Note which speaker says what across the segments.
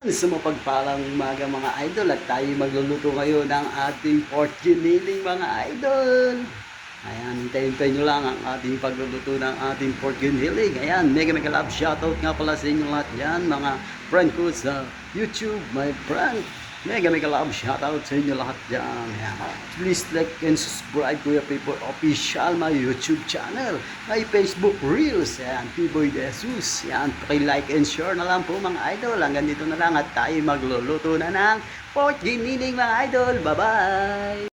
Speaker 1: Sa mapagpalang umaga mga idol at tayo magluluto ngayon ng ating pork giniling mga idol. Ayan, hintayin nyo lang ang ating pagluluto ng ating pork giniling. Ayan, mega mega love shoutout nga pala sa inyo lahat yan mga friend ko sa YouTube, my friend. Mega mega love shoutout sa inyo lahat dyan. Please like and subscribe Kuya People Official, my YouTube channel, my Facebook Reels. Ayan, Piboy De Jesus. Ayan, like and share na lang po mga idol. Hanggang dito na lang at tayo magluluto na ng pork giniling mga idol. Bye-bye!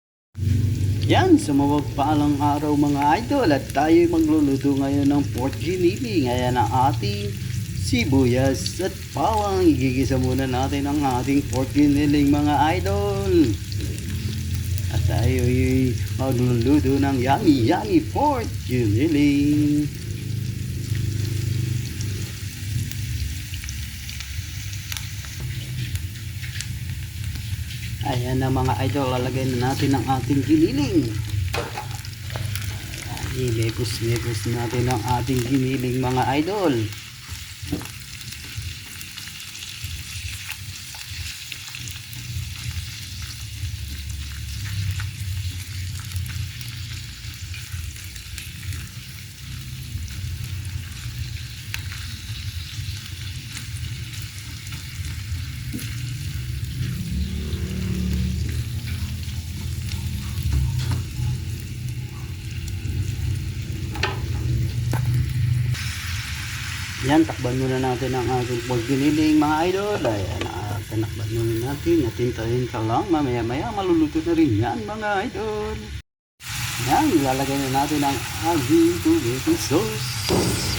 Speaker 1: Yan, sa mapagpalang araw mga idol at tayo magluluto ngayon ng pork giniling. Ayan ang ating sibuyas at bawang. Igigisa muna natin ang ating pork giniling mga idol. At tayo ay magluluto ng yummy yummy pork giniling. Ayan na mga idol, lalagay na natin ang ating giniling. Ilepos-lepos natin ang ating giniling mga idol. Thank you. Yan, takban muna natin ang ating pork giniling mga idol. Ayan, ah, tinakban muna natin. Natintayin ka lang. Mamaya maya maluluto na rin yan mga idol. Yan, ilalagay na natin ang ating tomato sauce.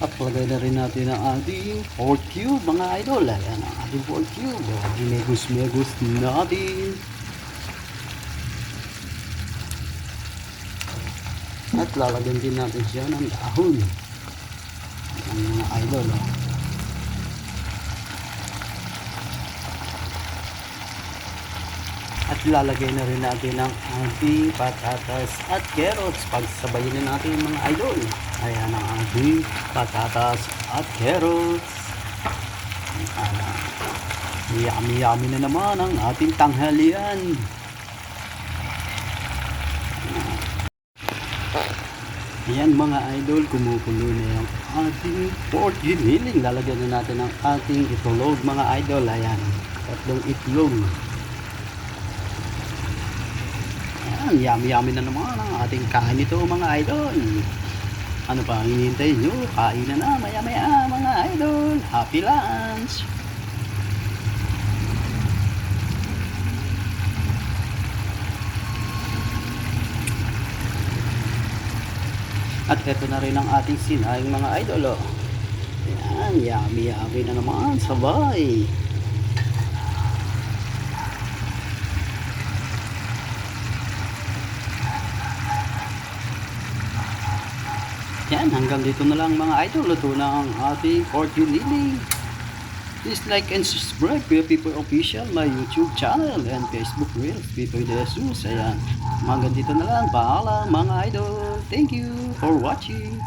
Speaker 1: At lagay na rin natin ang ating pork cube mga idol. Ayan ang ating pork cube. Ginegos-megos natin. At lalagyan din natin siya ng dahon. Ang mga idol. Oh. At lalagay na rin natin ang ating patatas at carrots. Pagsabayin na natin mga idol. Ayan ang ating patatas at carrots. Yummy-yummy na naman ang ating tanghalian. Ayan mga idol, kumukulo na yung ating pork giniling. Lalagyan na natin ang ating itlog mga idol. Ayan, tatlong itlog. Ayan, yummy-yummy na naman ang ating kain ito mga idol. Ano pa ang hinihintay nyo? Kain na na maya-maya mga idol. Happy lunch! At ito na rin ang ating sinayang mga idol. Oh. Ayan, yummy-yummy na naman. Sabay! Yan, hanggang dito na lang mga idol. Luto na ang ating pork lily. Please like and subscribe Kuya People Official, my YouTube channel and Facebook Reels, People de Jesus. Ayan, hanggang dito na lang. Paalam mga idol. Thank you for watching.